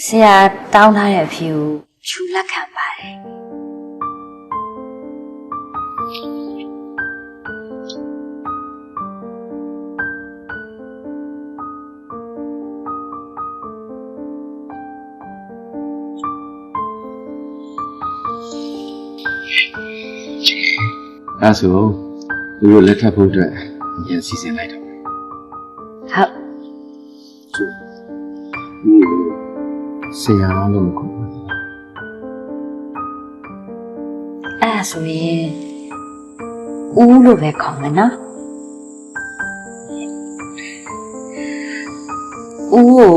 ဆရာတောင်းထားတဲ့အဖြေကိုချူလက်ခံပါတယ်အဲဆိုသူတို့လက်ထပ်ဖို့အတွက်အရင်စီစဉ်လိုက်တော့ဟုတ် ဆရာလို့မခေါ်ဘူးအဲ့ဒါဆိုရင်ဦးလို့ပဲခေါ်မယ်နော်ဦးကို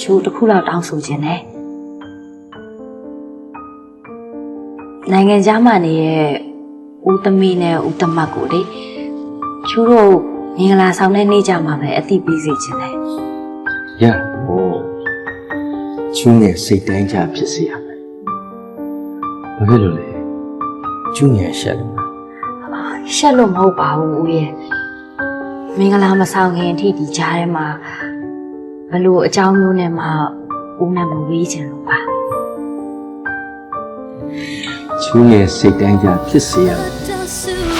ချူတစ်ခုလောက်တောင်းဆိုခြင်းနဲ့နိုင်ငံခြားမှာနေတဲ့ဦးသမီးနဲ့ဦးသမတ်ကိုလေချူတို့မင်္ဂလာဆောင်တဲ့နေ့ကြမှာပဲအတိပေးစေခြင်းနဲ့ရဟော ကျူးငယ်စိတ်တိုင်းကြဖြစ်စေရမယ်ဘာဖြစ်လို့လဲကျူးငယ်ရှက်လို့ရှက်လို့မဟုတ်ပါဘူးဦးရဲ့မင်္ဂလာမဆောင်ခင်အထိဒီကြားထဲမှာဘလို့အကြောင်းမျိုးနဲ့မှဦးနဲ့မဝေးခြင်းလို့ပါကျူးငယ်စိတ်တိုင်းကြဖြစ်စေရမယ်